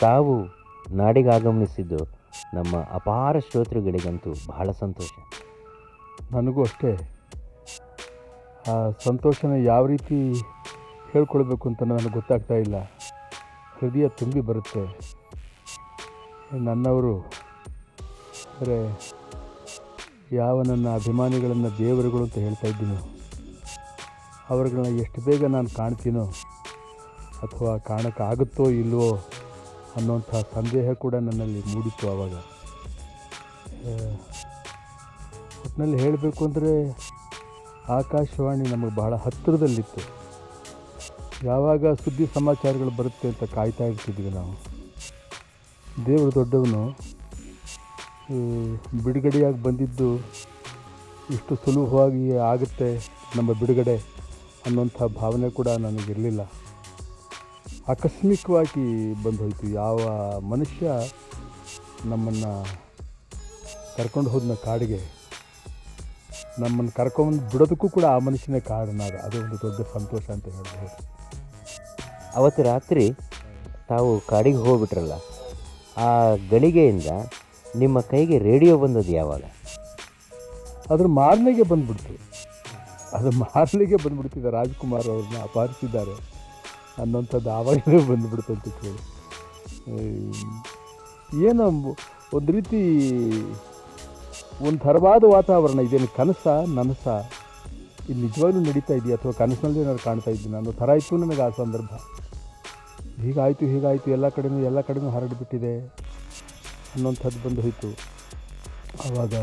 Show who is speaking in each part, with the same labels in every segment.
Speaker 1: ತಾವು ನಾಡಿಗೆ ಆಗಮನಿಸಿದ್ದು ನಮ್ಮ ಅಪಾರ ಶ್ರೋತೃಗಳಿಗಂತೂ ಬಹಳ ಸಂತೋಷ.
Speaker 2: ನನಗೂ ಅಷ್ಟೇ. ಆ ಸಂತೋಷನ ಯಾವ ರೀತಿ ಹೇಳ್ಕೊಳ್ಬೇಕು ಅಂತ ನನಗೆ ಗೊತ್ತಾಗ್ತಾ ಇಲ್ಲ. ಹೃದಯ ತುಂಬಿ ಬರುತ್ತೆ. ನನ್ನವರು ಅಂದರೆ ಯಾವ ನನ್ನ ಅಭಿಮಾನಿಗಳನ್ನು ದೇವರುಗಳು ಅಂತ ಹೇಳ್ತಾ ಇದ್ದೀನೋ. ಅವರುಗಳನ್ನ ಎಷ್ಟು ಬೇಗ ನಾನು ಕಾಣ್ತೀನೋ ಅಥವಾ ಕಾಣೋಕ್ಕಾಗುತ್ತೋ ಇಲ್ವೋ ಅನ್ನೋಂಥ ಸಂದೇಹ ಕೂಡ ನನ್ನಲ್ಲಿ ಮೂಡಿತ್ತು ಆವಾಗ. ಒಟ್ಟಿನಲ್ಲಿ ಹೇಳಬೇಕು ಅಂದರೆ ಆಕಾಶವಾಣಿ ನಮಗೆ ಬಹಳ ಹತ್ತಿರದಲ್ಲಿತ್ತು. ಯಾವಾಗ ಸುದ್ದಿ ಸಮಾಚಾರಗಳು ಬರುತ್ತೆ ಅಂತ ಕಾಯ್ತಾ ಇರ್ತಿದ್ವಿ ನಾವು. ದೇವರು ದೊಡ್ಡವನು ಬಿಡುಗಡೆಯಾಗಿ ಬಂದಿದ್ದು ಇಷ್ಟು ಸುಲಭವಾಗಿ ಆಗುತ್ತೆ ನಮ್ಮ ಬಿಡುಗಡೆ ಅನ್ನೋಂಥ ಭಾವನೆ ಕೂಡ ನನಗಿರಲಿಲ್ಲ. ಆಕಸ್ಮಿಕವಾಗಿ ಬಂದು ಹೋಯಿತು ಯಾವ ಮನುಷ್ಯ ನಮ್ಮನ್ನು ಕರ್ಕೊಂಡು ಹೋದ್ನ ಕಾಡಿಗೆ ನಮ್ಮನ್ನು ಕರ್ಕೊಂಡು ಬಿಡೋದಕ್ಕೂ ಕೂಡ ಆ ಮನುಷ್ಯನೇ ಕಾರಣ ಅದು ಅದು ಒಂದು ದೊಡ್ಡ ಸಂತೋಷ ಅಂತ ಹೇಳ್ಬೋದು.
Speaker 1: ಅವತ್ತು ರಾತ್ರಿ ತಾವು ಕಾಡಿಗೆ ಹೋಗ್ಬಿಟ್ರಲ್ಲ ಆ ಗಳಿಗೆಯಿಂದ ನಿಮ್ಮ ಕೈಗೆ ರೇಡಿಯೋ ಬಂದದ್ದು ಯಾವಾಗ?
Speaker 2: ಅದ್ರ ಮಾರನೆಗೆ ಬಂದ್ಬಿಡ್ತು. ಅದು ಮಾರನೆಗೆ ಬಂದ್ಬಿಡ್ತಿದ್ದ ರಾಜ್ಕುಮಾರ್ ಅವ್ರನ್ನ ಅಪಹರಿಸಿದ್ದಾರೆ. ಅನ್ನೋಂಥದ್ದು ಆವಾಗಲೇ ಬಂದುಬಿಡ್ತಂತ ಕೇಳಿ. ಏನೋ ಒಂದು ರೀತಿ ಒಂದು ಥರವಾದ ವಾತಾವರಣ ಇದೇನು ಕನಸ, ನನಸ ಇದು ನಿಜವಾಗ್ಲೂ ನಡೀತಾ ಇದೆಯಾ? ಅಥವಾ ಕನಸಿನಲ್ಲಿ ನಾನು ಕಾಣ್ತಾ ಇದ್ದೀನಿ? ಅನ್ನೋ ಥರ ಇತ್ತು ನನಗೆ ಆ ಸಂದರ್ಭ. ಹೀಗಾಯಿತು ಹೀಗಾಯಿತು, ಎಲ್ಲ ಕಡೆನೂ ಎಲ್ಲ ಕಡೆನೂ ಹರಡಿಬಿಟ್ಟಿದೆ ಅನ್ನೋಂಥದ್ದು ಬಂದು ಹೋಯಿತು. ಆವಾಗ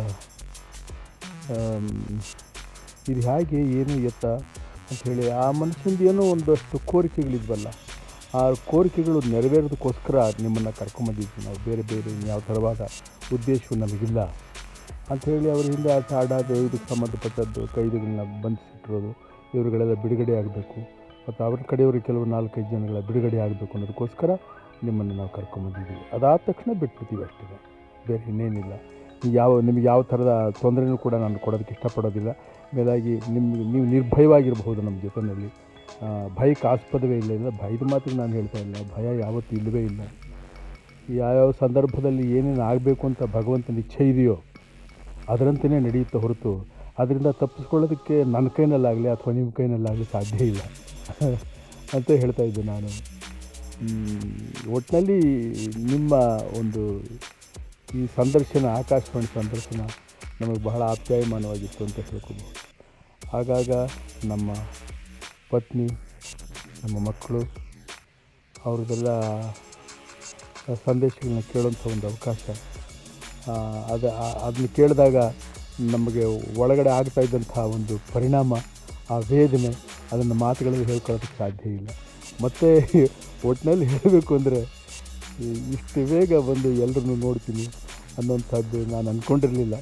Speaker 2: ಇದು ಹೇಗೆ, ಏನು ಎತ್ತ? ಅಂಥೇಳಿ ಆ ಮನಸ್ಸಿಂದ ಏನೋ ಒಂದಷ್ಟು ಕೋರಿಕೆಗಳಿದ್ವಲ್ಲ. ಆ ಕೋರಿಕೆಗಳು ನೆರವೇರೋದಕ್ಕೋಸ್ಕರ ನಿಮ್ಮನ್ನು ಕರ್ಕೊಂಬಂದಿದ್ವಿ ನಾವು ಬೇರೆ ಬೇರೆ ಯಾವ ಥರವಾದ ಉದ್ದೇಶವು ನಮಗಿಲ್ಲ ಅಂಥೇಳಿ ಅವ್ರ ಹಿಂದೆ ಆಟ ಆಡಾದ ಇದಕ್ಕೆ ಸಂಬಂಧಪಟ್ಟದ್ದು ಕೈದಿಗಳನ್ನ ಬಂಧಿಸಿಟ್ಟಿರೋದು ಇವರುಗಳೆಲ್ಲ ಬಿಡುಗಡೆ ಆಗಬೇಕು. ಮತ್ತು ಅವ್ರ ಕಡೆಯವರು ಕೆಲವು ನಾಲ್ಕೈದು ಜನಗಳ ಬಿಡುಗಡೆ ಆಗಬೇಕು ಅನ್ನೋದಕ್ಕೋಸ್ಕರ ನಿಮ್ಮನ್ನು ನಾವು ಕರ್ಕೊಂಬಂದಿದ್ದೀವಿ ಅದಾದ ತಕ್ಷಣ ಬಿಟ್ಬಿಡ್ತೀವಿ ಅಷ್ಟೇ. ಬೇರೆ ಇನ್ನೇನಿಲ್ಲ. ಯಾವ ನಿಮಗೆ ಯಾವ ಥರದ ತೊಂದರೆನೂ ಕೂಡ ನಾನು ಕೊಡೋದಕ್ಕೆ ಇಷ್ಟಪಡೋದಿಲ್ಲ. ಮೇಲಾಗಿ ನಿಮ್ಗೆ ನೀವು ನಿರ್ಭಯವಾಗಿರಬಹುದು ನಮ್ಮ ಜೊತೆಯಲ್ಲಿ. ಭಯಕ್ಕೆ ಆಸ್ಪದವೇ ಇಲ್ಲ ಇಲ್ಲ, ಭಯದ ಮಾತ್ರ ನಾನು ಹೇಳ್ತಾ ಇಲ್ಲ. ಭಯ ಯಾವತ್ತೂ ಇಲ್ಲವೇ ಇಲ್ಲ. ಯಾವ್ಯಾವ ಸಂದರ್ಭದಲ್ಲಿ ಏನೇನು ಆಗಬೇಕು ಅಂತ ಭಗವಂತನ ಇಚ್ಛೆ ಇದೆಯೋ ಅದರಂತೆಯೇ ನಡೆಯುತ್ತೆ ಹೊರತು ಅದರಿಂದ ತಪ್ಪಿಸ್ಕೊಳ್ಳೋದಕ್ಕೆ ನನ್ನ ಕೈನಲ್ಲಾಗಲಿ ಅಥವಾ ನಿಮ್ಮ ಕೈನಲ್ಲಾಗಲಿ ಸಾಧ್ಯ ಇಲ್ಲ ಅಂತ ಹೇಳ್ತಾ ಇದ್ದೆ ನಾನು. ಒಟ್ಟಿನಲ್ಲಿ ನಿಮ್ಮ ಒಂದು ಈ ಸಂದರ್ಶನ, ಆಕಾಶವಾಣಿ ಸಂದರ್ಶನ ನಮಗೆ ಬಹಳ ಆಪ್ಯಾಯಮಾನವಾಗಿತ್ತು ಅಂತ ಹೇಳ್ಕೊಬೋದು. ಆಗಾಗ ನಮ್ಮ ಪತ್ನಿ, ನಮ್ಮ ಮಕ್ಕಳು, ಅವ್ರದ್ದೆಲ್ಲ ಸಂದೇಶಗಳನ್ನ ಕೇಳೋಂಥ ಒಂದು ಅವಕಾಶ. ಅದು ಅದನ್ನ ಕೇಳಿದಾಗ ನಮಗೆ ಒಳಗಡೆ ಆಗ್ತಾ ಇದ್ದಂಥ ಒಂದು ಪರಿಣಾಮ, ಆ ವೇದನೆ, ಅದನ್ನು ಮಾತುಗಳಲ್ಲಿ ಹೇಳ್ಕೊಳ್ಳೋದಕ್ಕೆ ಸಾಧ್ಯ ಇಲ್ಲ. ಮತ್ತು ಒಟ್ಟಿನಲ್ಲಿ ಹೇಳಬೇಕು ಅಂದರೆ ಇಷ್ಟು ಬೇಗ ಬಂದು ಎಲ್ಲರನ್ನೂ ನೋಡ್ತೀನಿ ಅನ್ನೋಂಥದ್ದು ನಾನು ಅಂದ್ಕೊಂಡಿರಲಿಲ್ಲ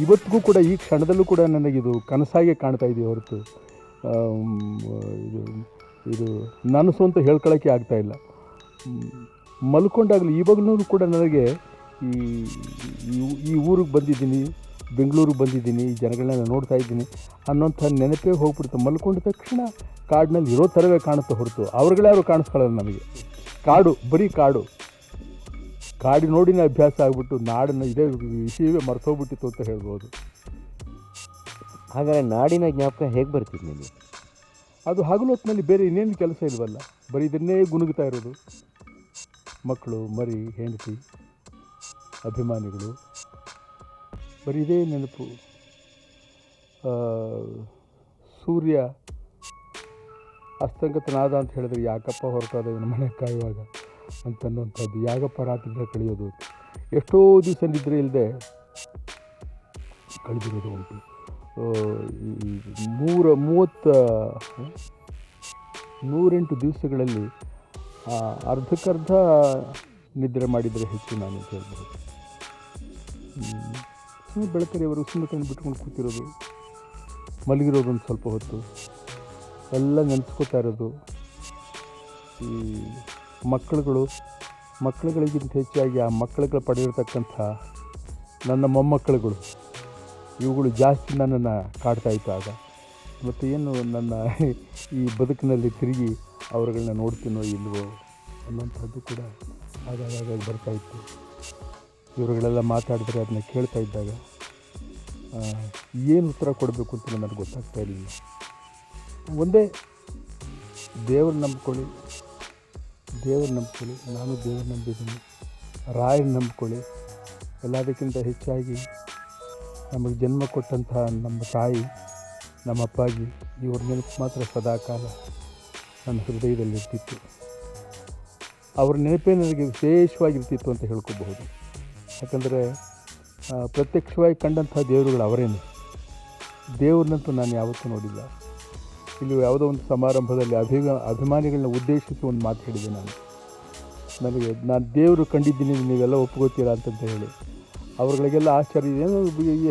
Speaker 2: ಇವತ್ತಿಗೂ ಕೂಡ, ಈ ಕ್ಷಣದಲ್ಲೂ ಕೂಡ ನನಗಿದು ಕನಸಾಗೆ ಕಾಣ್ತಾ ಇದೆಯೇ ಹೊರತು. ಇದು ಇದು ನನಸು ಅಂತ ಹೇಳ್ಕೊಳ್ಳೋಕ್ಕೆ ಆಗ್ತಾಯಿಲ್ಲ ಮಲ್ಕೊಂಡಾಗಲೂ ಇವಾಗಲೂ ಕೂಡ ನನಗೆ ಈ, ಈ- ಈ ಊರಿಗೆ ಬಂದಿದ್ದೀನಿ, ಬೆಂಗಳೂರಿಗೆ ಬಂದಿದ್ದೀನಿ, ಈ ಜನಗಳನ್ನ ನೋಡ್ತಾ ಇದ್ದೀನಿ ಅನ್ನೋಂಥ ನೆನಪೇ ಹೋಗ್ಬಿಡ್ತು ಮಲ್ಕೊಂಡ ತಕ್ಷಣ ಕಾಡಿನಲ್ಲಿ ಇರೋ ಥರವೇ ಕಾಣುತ್ತೆ ಹೊರತು. ಅವ್ರುಗಳ್ಯಾರು ಕಾಣಿಸ್ಕೊಳ್ಳಲ್ಲ ನಮಗೆ. ಕಾಡು, ಬರೀ ಕಾಡು. ಕಾಡಿ ನೋಡಿನ ಅಭ್ಯಾಸ ಆಗಿಬಿಟ್ಟು ನಾಡನ್ನು ಇದೇ ವಿಷಯವೇ ಮರ್ತೋಗ್ಬಿಟ್ಟಿತ್ತು ಅಂತ ಹೇಳ್ಬೋದು.
Speaker 1: ಹಾಗಾದರೆ ನಾಡಿನ ಜ್ಞಾಪಕ ಹೇಗೆ ಬರ್ತೀವಿ ನಿಮಗೆ?
Speaker 2: ಅದು ಹಗಲು ಹೊತ್ತಿನಲ್ಲಿ ಬೇರೆ ಇನ್ನೇನು ಕೆಲಸ ಇಲ್ವಲ್ಲ? ಬರೀ ಇದನ್ನೇ ಗುಣಗುತ್ತಾ ಇರೋದು. ಮಕ್ಕಳು ಮರಿ ಹೆಂಡತಿ ಅಭಿಮಾನಿಗಳು ಬರೀ ಇದೇ ನೆನಪು. ಸೂರ್ಯ ಅಸ್ತಂಗತನಾದ ಅಂತ ಹೇಳಿದ್ರೆ ಯಾಕಪ್ಪ ಹೊರಟಾದ ಇವನ ಮನೆ ಕಾಯುವಾಗ? ಅಂತನ್ನುವಂಥದ್ದು. ರಾತ್ರಿ ಕಳೆಯೋದು. ಎಷ್ಟೋ ದಿವಸ ನಿದ್ರೆ ಇಲ್ಲದೆ ಕಳೆದಿರೋದು ಉಂಟು. ಮೂರ, ಮೂವತ್ತ ನೂರೆಂಟು ದಿವಸಗಳಲ್ಲಿ ಅರ್ಧಕ್ಕರ್ಧ ನಿದ್ರೆ ಮಾಡಿದರೆ ಹೆಚ್ಚು ನಾನು ಅಂತ ಹೇಳ್ಬೋದು. ಸುಮ್ಮನೆ ಬೆಳಕರಿಯವರು ಸುಮ್ಮನೆ ಕಣ್ಣು ಬಿಟ್ಕೊಂಡು ಕೂತಿರೋದು. ಮಲಗಿರೋದು ಒಂದು ಸ್ವಲ್ಪ ಹೊತ್ತು. ಎಲ್ಲ ನೆನೆಸ್ಕೋತಾ ಇರೋದು. ಈ ಮಕ್ಕಳುಗಳು, ಮಕ್ಕಳುಗಳಿಗಿಂತ ಹೆಚ್ಚಾಗಿ ಆ ಮಕ್ಕಳುಗಳು ಪಡೆದಿರ್ತಕ್ಕಂಥ ನನ್ನ ಮೊಮ್ಮಕ್ಕಳುಗಳು, ಇವುಗಳು ಜಾಸ್ತಿ ನನ್ನನ್ನು ಕಾಡ್ತಾ ಇತ್ತು ಆಗ ಮತ್ತು ಏನು ನನ್ನ ಈ ಬದುಕಿನಲ್ಲಿ ತಿರುಗಿ ಅವರುಗಳನ್ನ ನೋಡ್ತೀನೋ ಇಲ್ವೋ ಅನ್ನೋಂಥದ್ದು ಕೂಡ ಆಗಾಗ ಬರ್ತಾ ಇತ್ತು. ಇವರುಗಳೆಲ್ಲ ಮಾತಾಡಿದ್ರೆ ಅದನ್ನ ಕೇಳ್ತಾ ಇದ್ದಾಗ ಏನು ಉತ್ತರ ಕೊಡಬೇಕು ಅಂತ ನನಗೆ ಗೊತ್ತಾಗ್ತಾ ಇರಲಿಲ್ಲ. ಒಂದೇ ದೇವರು ನಂಬ್ಕೊಳ್ಳಿ ದೇವ್ರು ನಂಬ್ಕೊಳ್ಳಿ, ನಾನು ದೇವರು ನಂಬಿದ್ದೀನಿ. ರಾಯರ ನಂಬ್ಕೊಳ್ಳಿ. ಎಲ್ಲದಕ್ಕಿಂತ ಹೆಚ್ಚಾಗಿ ನಮಗೆ ಜನ್ಮ ಕೊಟ್ಟಂತಹ ನಮ್ಮ ತಾಯಿ, ನಮ್ಮ ಅಪ್ಪಾಜಿ ಇವ್ರ ನೆನಪು ಮಾತ್ರ ಸದಾಕಾಲ ನನ್ನ ಹೃದಯದಲ್ಲಿರ್ತಿತ್ತು ಅವ್ರ ನೆನಪೇ ನನಗೆ ವಿಶೇಷವಾಗಿರ್ತಿತ್ತು ಅಂತ ಹೇಳ್ಕೋಬಹುದು. ಯಾಕಂದರೆ ಪ್ರತ್ಯಕ್ಷವಾಗಿ ಕಂಡಂಥ ದೇವರುಗಳು ಅವರೇನು. ದೇವ್ರನ್ನಂತೂ ನಾನು ಯಾವತ್ತೂ ನೋಡಿಲ್ಲ. ಇಲ್ಲಿ ಯಾವುದೋ ಒಂದು ಸಮಾರಂಭದಲ್ಲಿ ಅಭಿ ಅಭಿಮಾನಿಗಳನ್ನ ಉದ್ದೇಶಿಸಿ ಒಂದು ಮಾತು ಹೇಳಿದೆ ನಾನು. ನನಗೆ, ನಾನು ದೇವರು ಕಂಡಿದ್ದೀನಿ ನೀವೆಲ್ಲ ಒಪ್ಕೋತೀರಾ ಅಂತಂತ ಹೇಳಿ. ಅವ್ರುಗಳಿಗೆಲ್ಲ ಆಶ್ಚರ್ಯ, ಏನು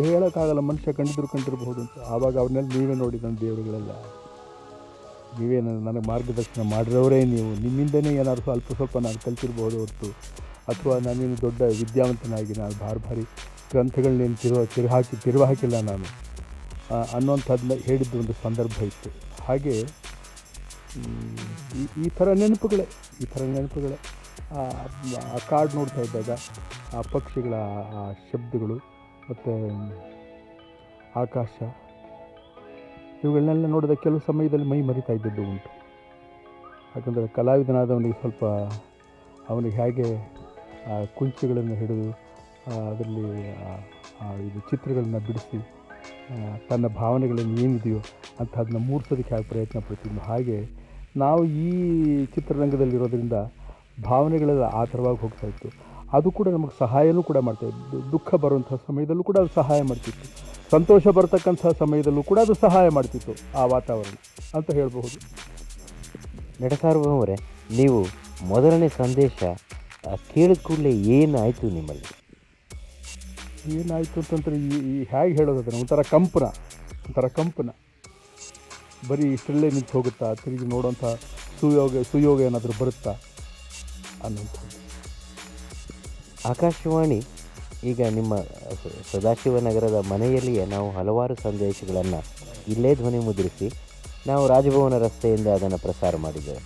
Speaker 2: ಹೇಳೋಕ್ಕಾಗಲ್ಲ, ಮನುಷ್ಯ ಕಂಡಿದ್ರು ಕಂಡಿರಬಹುದು ಅಂತ. ಆವಾಗ ಅವ್ರನ್ನೆಲ್ಲ ನೀವೇ ನೋಡಿ ನನ್ನ ದೇವರುಗಳೆಲ್ಲ. ನೀವೇ ನನಗೆ ಮಾರ್ಗದರ್ಶನ ಮಾಡಿರೋರೇ ನೀವು. ನಿಮ್ಮಿಂದನೇ ಏನಾದ್ರು ಸ್ವಲ್ಪ ಸ್ವಲ್ಪ ನಾನು ಕಲ್ತಿರ್ಬೋದು ಹೊರತು. ಅಥವಾ ನಾನೇನು ದೊಡ್ಡ ವಿದ್ಯಾವಂತನಾಗಿ ನಾನು ಭಾರಿ ಭಾರಿ ಗ್ರಂಥಗಳನ್ನೇನು ತಿರು ತಿರು ಹಾಕಿ ತಿರುವ ಹಾಕಿಲ್ಲ ನಾನು ಅನ್ನೋಂಥದ್ದನ್ನ ಹೇಳಿದ್ದು ಒಂದು ಸಂದರ್ಭ ಇತ್ತು. ಹಾಗೆ, ಈ ಈ ಥರ ನೆನಪುಗಳೇ, ಈ ಥರ ನೆನಪುಗಳೇ. ಆ ಕಾರ್ಡ್ ನೋಡ್ತಾ ಇದ್ದಾಗ, ಆ ಪಕ್ಷಿಗಳ, ಆ- ಶಬ್ದಗಳು, ಮತ್ತು ಆಕಾಶ, ಇವುಗಳನ್ನೆಲ್ಲ ನೋಡಿದ ಕೆಲವು ಸಮಯದಲ್ಲಿ ಮೈ ಮರಿತಾ ಇದ್ದದ್ದು ಉಂಟು. ಯಾಕಂದರೆ ಕಲಾವಿದನಾದವನಿಗೆ ಸ್ವಲ್ಪ ಅವನಿಗೆ ಹೇಗೆ ಕುಂಚಿಗಳನ್ನು ಹಿಡಿದು ಅದರಲ್ಲಿ ಇದು ಚಿತ್ರಗಳನ್ನು ಬಿಡಿಸಿ ತನ್ನ ಭಾವನೆಗಳನ್ನು ಏನಿದೆಯೋ ಅಂಥದ್ದನ್ನ ಮೂರ್ಸೋದಕ್ಕೆ ಹೇಗೆ ಪ್ರಯತ್ನ ಪಡ್ತಿದ್ನು ಹಾಗೆ ನಾವು ಈ ಚಿತ್ರರಂಗದಲ್ಲಿರೋದ್ರಿಂದ ಭಾವನೆಗಳೆಲ್ಲ ಆ ಥರವಾಗಿ ಹೋಗ್ತಾ ಇತ್ತು. ಅದು ಕೂಡ ನಮಗೆ ಸಹಾಯನೂ ಕೂಡ ಮಾಡ್ತಾ ಇತ್ತು. ದುಃಖ ಬರುವಂಥ ಸಮಯದಲ್ಲೂ ಕೂಡ ಅದು ಸಹಾಯ ಮಾಡ್ತಿತ್ತು. ಸಂತೋಷ ಬರ್ತಕ್ಕಂಥ ಸಮಯದಲ್ಲೂ ಕೂಡ ಅದು ಸಹಾಯ ಮಾಡ್ತಿತ್ತು ಆ ವಾತಾವರಣ ಅಂತ ಹೇಳಬಹುದು.
Speaker 1: ಅವರೇ ನೀವು ಮೊದಲನೇ ಸಂದೇಶ ಕೇಳಿದ ಕೂಡಲೇ ಏನಾಯಿತು ನಿಮ್ಮಲ್ಲಿ?
Speaker 2: ಏನಾಯಿತು ಅಂತಂದ್ರೆ ಈ ಈ ಹೇಗೆ ಹೇಳೋದು ಅದನ್ನು? ಒಂಥರ ಕಂಪನ. ಒಂಥರ ಕಂಪನ. ಬರೀ ಇಷ್ಟರಲ್ಲೇ ನಿಂತು ಹೋಗುತ್ತಾ? ತಿರುಗಿ ನೋಡೋಂಥ ಸುಯೋಗ ಸುಯೋಗ ಏನಾದರೂ ಬರುತ್ತಾ? ಅನ್ನೋಂಥದ್ದು
Speaker 1: ಆಕಾಶವಾಣಿ, ಈಗ ನಿಮ್ಮ ಸದಾಶಿವನಗರದ ಮನೆಯಲ್ಲಿಯೇ ನಾವು ಹಲವಾರು ಸಂದೇಶಗಳನ್ನು ಇಲ್ಲೇ ಧ್ವನಿ ಮುದ್ರಿಸಿ, ನಾವು ರಾಜಭವನ ರಸ್ತೆಯಿಂದ ಅದನ್ನು ಪ್ರಸಾರ ಮಾಡಿದ್ದೇವೆ.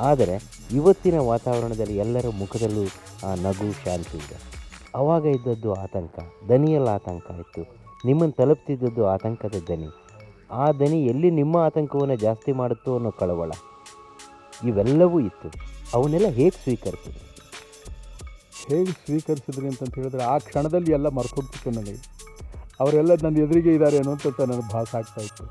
Speaker 1: ಆದರೆ, ಇವತ್ತಿನ ವಾತಾವರಣದಲ್ಲಿ ಎಲ್ಲರ ಮುಖದಲ್ಲೂ ಆ ನಗು ಶಾಂತಿ ಇದೆ. ಆವಾಗ ಇದ್ದದ್ದು ಆತಂಕ, ದನಿಯಲ್ಲಿ ಆತಂಕ ಇತ್ತು. ನಿಮ್ಮನ್ನು ತಲುಪ್ತಿದ್ದದ್ದು ಆತಂಕದ ದನಿ. ಆ ದನಿ ಎಲ್ಲಿ ನಿಮ್ಮ ಆತಂಕವನ್ನು ಜಾಸ್ತಿ ಮಾಡುತ್ತೋ ಅನ್ನೋ ಕಳವಳ. ಇವೆಲ್ಲವೂ ಇತ್ತು. ಅವನ್ನೆಲ್ಲ ಹೇಗೆ ಸ್ವೀಕರಿಸಿದ್ರು?
Speaker 2: ಹೇಗೆ ಸ್ವೀಕರಿಸಿದ್ರಿ ಅಂತಂತ ಹೇಳಿದ್ರೆ ಆ ಕ್ಷಣದಲ್ಲಿ ಎಲ್ಲ ಮರ್ತೋಗ್ತಿತ್ತು ನನಗೆ ಅವರೆಲ್ಲ ನನ್ನ ಎದುರಿಗೆ ಇದ್ದಾರೆ ಅನ್ನೋ ಅಂತ ನನಗೆ ಭಾಸ ಆಗ್ತಾ ಇತ್ತು.